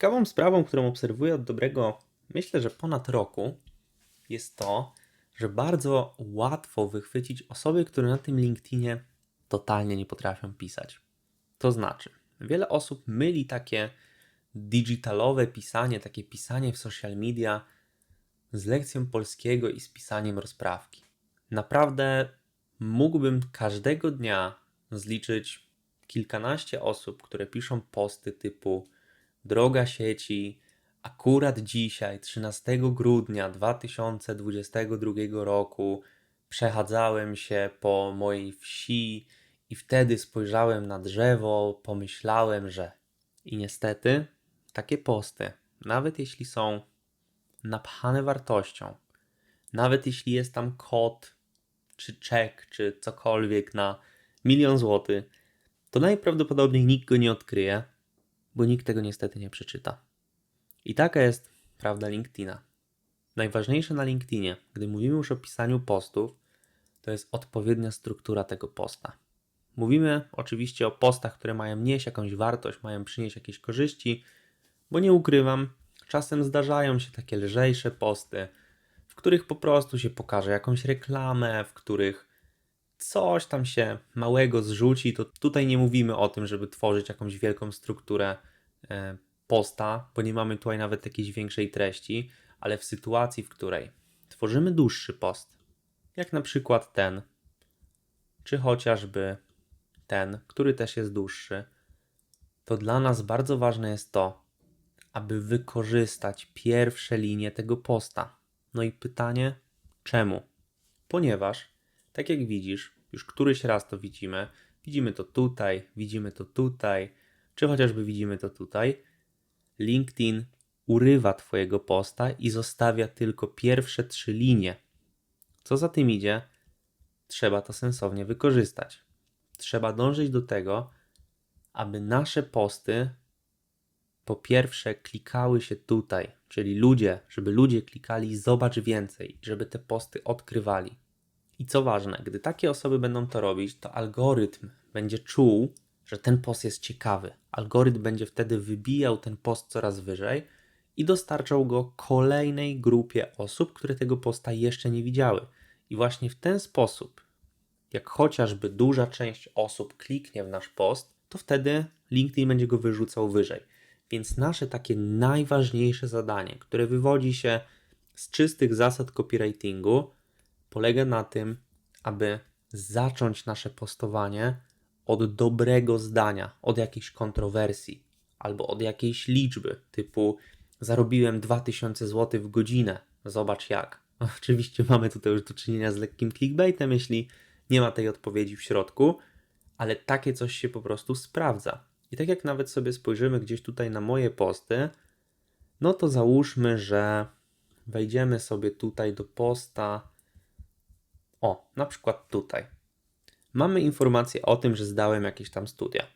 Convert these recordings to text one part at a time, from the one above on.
Ciekawą sprawą, którą obserwuję od dobrego, myślę, że ponad roku, jest to, że bardzo łatwo wychwycić osoby, które na tym LinkedInie totalnie nie potrafią pisać. To znaczy, wiele osób myli takie digitalowe pisanie, takie pisanie w social media z lekcją polskiego i z pisaniem rozprawki. Naprawdę mógłbym każdego dnia zliczyć kilkanaście osób, które piszą posty typu Droga sieci, akurat dzisiaj, 13 grudnia 2022 roku, przechadzałem się po mojej wsi i wtedy spojrzałem na drzewo, pomyślałem, że. I niestety, takie posty, nawet jeśli są napchane wartością, nawet jeśli jest tam kod, czy czek, czy cokolwiek na milion złotych, to najprawdopodobniej nikt go nie odkryje, bo nikt tego niestety nie przeczyta. I taka jest prawda LinkedIna. Najważniejsze na LinkedInie, gdy mówimy już o pisaniu postów, to jest odpowiednia struktura tego posta. Mówimy oczywiście o postach, które mają nieść jakąś wartość, mają przynieść jakieś korzyści, bo nie ukrywam, czasem zdarzają się takie lżejsze posty, w których po prostu się pokaże jakąś reklamę, w których coś tam się małego zrzuci, to tutaj nie mówimy o tym, żeby tworzyć jakąś wielką strukturę posta, bo nie mamy tutaj nawet jakiejś większej treści, ale w sytuacji, w której tworzymy dłuższy post, jak na przykład ten, czy chociażby ten, który też jest dłuższy, to dla nas bardzo ważne jest to, aby wykorzystać pierwsze linie tego posta. No i pytanie, czemu? Ponieważ, tak jak widzisz, już któryś raz to widzimy, widzimy to tutaj, widzimy to tutaj, czy chociażby widzimy to tutaj, LinkedIn urywa Twojego posta i zostawia tylko pierwsze trzy linie. Co za tym idzie? Trzeba to sensownie wykorzystać. Trzeba dążyć do tego, aby nasze posty po pierwsze klikały się tutaj, czyli ludzie, żeby ludzie klikali zobacz więcej, żeby te posty odkrywali. I co ważne, gdy takie osoby będą to robić, to algorytm będzie czuł, że ten post jest ciekawy. Algorytm będzie wtedy wybijał ten post coraz wyżej i dostarczał go kolejnej grupie osób, które tego posta jeszcze nie widziały. I właśnie w ten sposób, jak chociażby duża część osób kliknie w nasz post, to wtedy LinkedIn będzie go wyrzucał wyżej. Więc nasze takie najważniejsze zadanie, które wywodzi się z czystych zasad copywritingu, polega na tym, aby zacząć nasze postowanie od dobrego zdania, od jakiejś kontrowersji albo od jakiejś liczby, typu zarobiłem 2000 zł w godzinę, zobacz jak. Oczywiście mamy tutaj już do czynienia z lekkim clickbaitem, jeśli nie ma tej odpowiedzi w środku, ale takie coś się po prostu sprawdza. I tak jak nawet sobie spojrzymy gdzieś tutaj na moje posty, no to załóżmy, że wejdziemy sobie tutaj do posta. O, na przykład tutaj. Mamy informację o tym, że zdałem jakieś tam studia.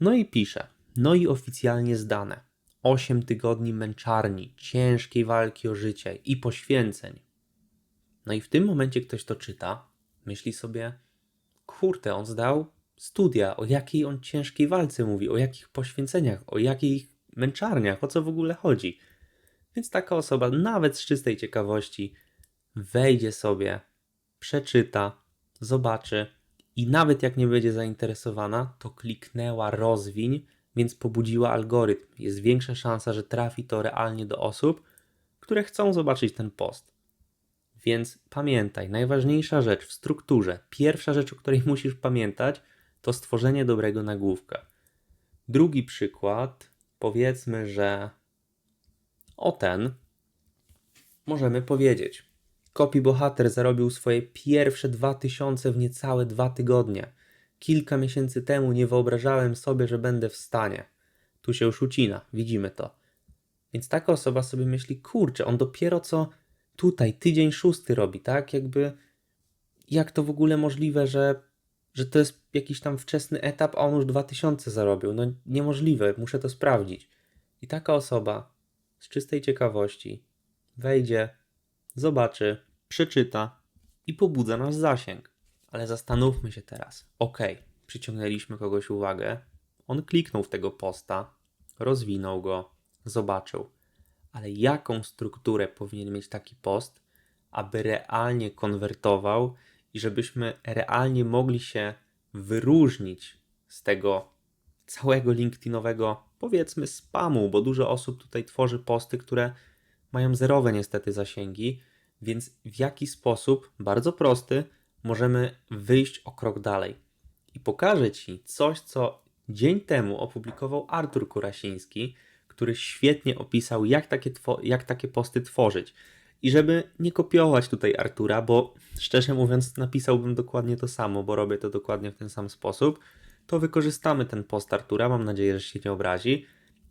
No i piszę. No i oficjalnie zdane. 8 tygodni męczarni, ciężkiej walki o życie i poświęceń. No i w tym momencie ktoś to czyta, myśli sobie, kurde, on zdał studia, o jakiej on ciężkiej walce mówi, o jakich poświęceniach, o jakich męczarniach, o co w ogóle chodzi. Więc taka osoba, nawet z czystej ciekawości, wejdzie sobie, przeczyta, zobaczy i nawet jak nie będzie zainteresowana, to kliknęła rozwiń, więc pobudziła algorytm. Jest większa szansa, że trafi to realnie do osób, które chcą zobaczyć ten post. Więc pamiętaj, najważniejsza rzecz w strukturze, pierwsza rzecz, o której musisz pamiętać, to stworzenie dobrego nagłówka. Drugi przykład, powiedzmy, że o ten możemy powiedzieć. Kopi Bohater zarobił swoje pierwsze 2000 w niecałe dwa tygodnie. Kilka miesięcy temu nie wyobrażałem sobie, że będę w stanie. Tu się już ucina, widzimy to. Więc taka osoba sobie myśli, kurczę, on dopiero co tutaj tydzień szósty robi, tak? Jakby jak to w ogóle możliwe, że że to jest jakiś tam wczesny etap, a on już 2000 zarobił. No niemożliwe, muszę to sprawdzić. I taka osoba z czystej ciekawości wejdzie, zobaczy, przeczyta i pobudza nasz zasięg. Ale zastanówmy się teraz. Ok, przyciągnęliśmy kogoś uwagę, on kliknął w tego posta, rozwinął go, zobaczył. Ale jaką strukturę powinien mieć taki post, aby realnie konwertował i żebyśmy realnie mogli się wyróżnić z tego całego LinkedInowego, powiedzmy, spamu, bo dużo osób tutaj tworzy posty, które mają zerowe niestety zasięgi, więc w jaki sposób, bardzo prosty, możemy wyjść o krok dalej. I pokażę Ci coś, co dzień temu opublikował Artur Kurasiński, który świetnie opisał, jak takie, jak takie posty tworzyć. I żeby nie kopiować tutaj Artura, bo szczerze mówiąc, napisałbym dokładnie to samo, bo robię to dokładnie w ten sam sposób, to wykorzystamy ten post Artura. Mam nadzieję, że się nie obrazi.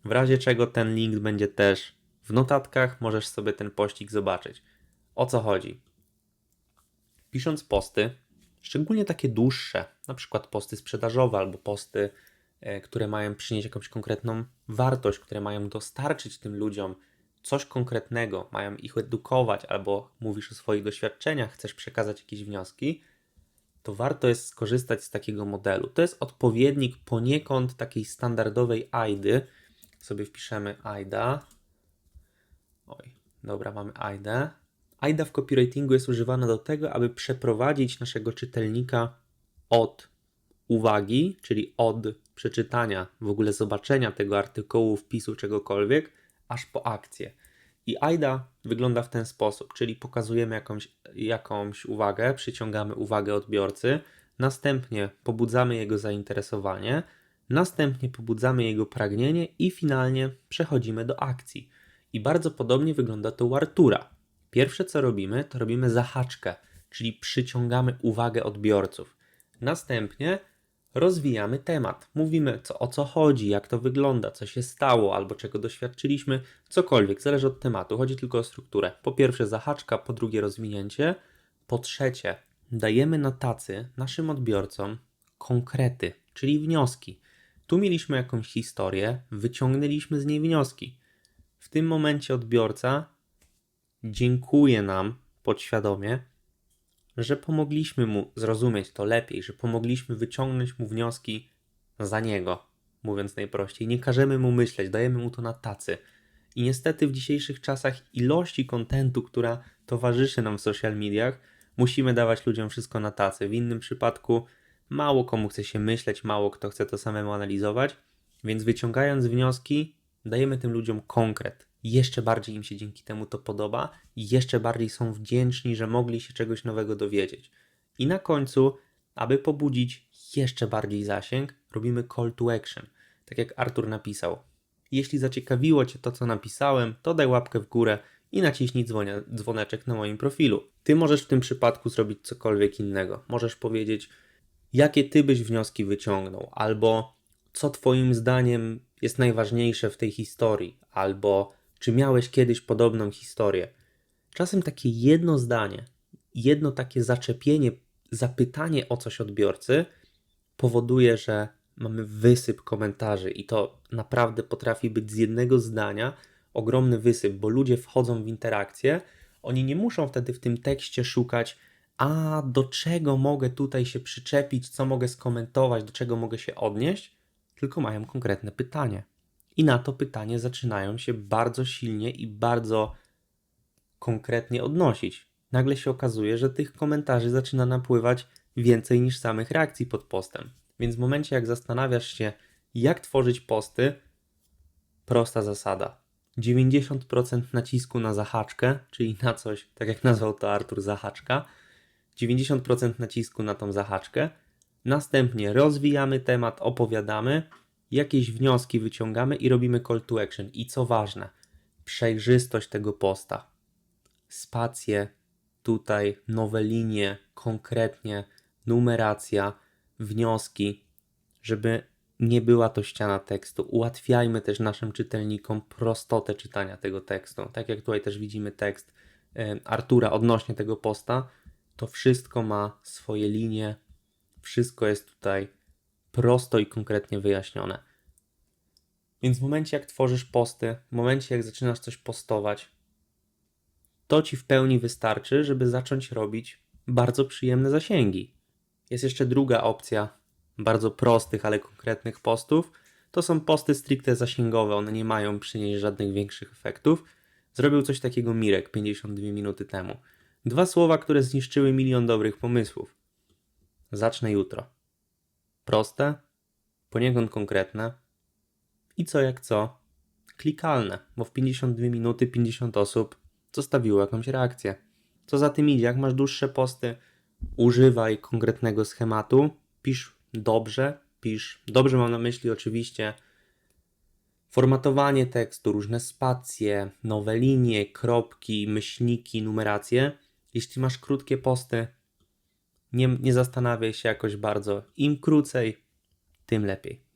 W razie czego ten link będzie też w notatkach, możesz sobie ten pościg zobaczyć. O co chodzi? Pisząc posty, szczególnie takie dłuższe, na przykład posty sprzedażowe albo posty, e, które mają przynieść jakąś konkretną wartość, które mają dostarczyć tym ludziom coś konkretnego, mają ich edukować, albo mówisz o swoich doświadczeniach, chcesz przekazać jakieś wnioski, to warto jest skorzystać z takiego modelu. To jest odpowiednik poniekąd takiej standardowej AIDy. Sobie wpiszemy AIDA. Oj, dobra, mamy AIDę. AIDA w copywritingu jest używana do tego, aby przeprowadzić naszego czytelnika od uwagi, czyli od przeczytania, w ogóle zobaczenia tego artykułu, wpisu, czegokolwiek, aż po akcję. I AIDA wygląda w ten sposób, czyli pokazujemy jakąś, jakąś uwagę, przyciągamy uwagę odbiorcy, następnie pobudzamy jego zainteresowanie, następnie pobudzamy jego pragnienie i finalnie przechodzimy do akcji. I bardzo podobnie wygląda to u Artura. Pierwsze co robimy, to robimy zahaczkę, czyli przyciągamy uwagę odbiorców. Następnie rozwijamy temat. Mówimy co, o co chodzi, jak to wygląda, co się stało albo czego doświadczyliśmy, cokolwiek, zależy od tematu. Chodzi tylko o strukturę. Po pierwsze zahaczka, po drugie rozwinięcie. Po trzecie, dajemy na tacy naszym odbiorcom konkrety, czyli wnioski. Tu mieliśmy jakąś historię, wyciągnęliśmy z niej wnioski. W tym momencie odbiorca dziękuję nam podświadomie, że pomogliśmy mu zrozumieć to lepiej, że pomogliśmy wyciągnąć mu wnioski za niego, mówiąc najprościej. Nie każemy mu myśleć, dajemy mu to na tacy. I niestety w dzisiejszych czasach ilości kontentu, która towarzyszy nam w social mediach, musimy dawać ludziom wszystko na tacy. W innym przypadku mało komu chce się myśleć, mało kto chce to samemu analizować, więc wyciągając wnioski, dajemy tym ludziom konkret jeszcze bardziej im się dzięki temu to podoba i jeszcze bardziej są wdzięczni, że mogli się czegoś nowego dowiedzieć. I na końcu, aby pobudzić jeszcze bardziej zasięg, robimy call to action. Tak jak Artur napisał. Jeśli zaciekawiło Cię to, co napisałem, to daj łapkę w górę i naciśnij dzwonia, dzwoneczek na moim profilu. Ty możesz w tym przypadku zrobić cokolwiek innego. Możesz powiedzieć, jakie Ty byś wnioski wyciągnął, albo co Twoim zdaniem jest najważniejsze w tej historii, albo czy miałeś kiedyś podobną historię? Czasem takie jedno zdanie, jedno takie zaczepienie, zapytanie o coś odbiorcy powoduje, że mamy wysyp komentarzy i to naprawdę potrafi być z jednego zdania ogromny wysyp, bo ludzie wchodzą w interakcję, oni nie muszą wtedy w tym tekście szukać, a do czego mogę tutaj się przyczepić, co mogę skomentować, do czego mogę się odnieść, tylko mają konkretne pytanie i na to pytanie zaczynają się bardzo silnie i bardzo konkretnie odnosić. Nagle się okazuje, że tych komentarzy zaczyna napływać więcej niż samych reakcji pod postem. Więc w momencie, jak zastanawiasz się, jak tworzyć posty, prosta zasada. 90% nacisku na zahaczkę, czyli na coś, tak jak nazwał to Artur, zahaczka. 90% nacisku na tą zahaczkę. Następnie rozwijamy temat, opowiadamy jakieś wnioski wyciągamy i robimy call to action. I co ważne, przejrzystość tego posta. Spacje, tutaj nowe linie, konkretnie, numeracja, wnioski, żeby nie była to ściana tekstu. Ułatwiajmy też naszym czytelnikom prostotę czytania tego tekstu. Tak jak tutaj też widzimy tekst Artura odnośnie tego posta, to wszystko ma swoje linie, wszystko jest tutaj prosto i konkretnie wyjaśnione. Więc w momencie, jak tworzysz posty, w momencie, jak zaczynasz coś postować, to ci w pełni wystarczy, żeby zacząć robić bardzo przyjemne zasięgi. Jest jeszcze druga opcja bardzo prostych, ale konkretnych postów. To są posty stricte zasięgowe, one nie mają przynieść żadnych większych efektów. Zrobił coś takiego Mirek 52 minuty temu. Dwa słowa, które zniszczyły milion dobrych pomysłów. Zacznę jutro. Proste, poniekąd konkretne i co jak co, klikalne, bo w 52 minuty 50 osób zostawiło jakąś reakcję. Co za tym idzie, jak masz dłuższe posty, używaj konkretnego schematu, pisz dobrze, pisz, dobrze mam na myśli oczywiście formatowanie tekstu, różne spacje, nowe linie, kropki, myślniki, numeracje. Jeśli masz krótkie posty, nie, nie zastanawiaj się jakoś bardzo. Im krócej, tym lepiej.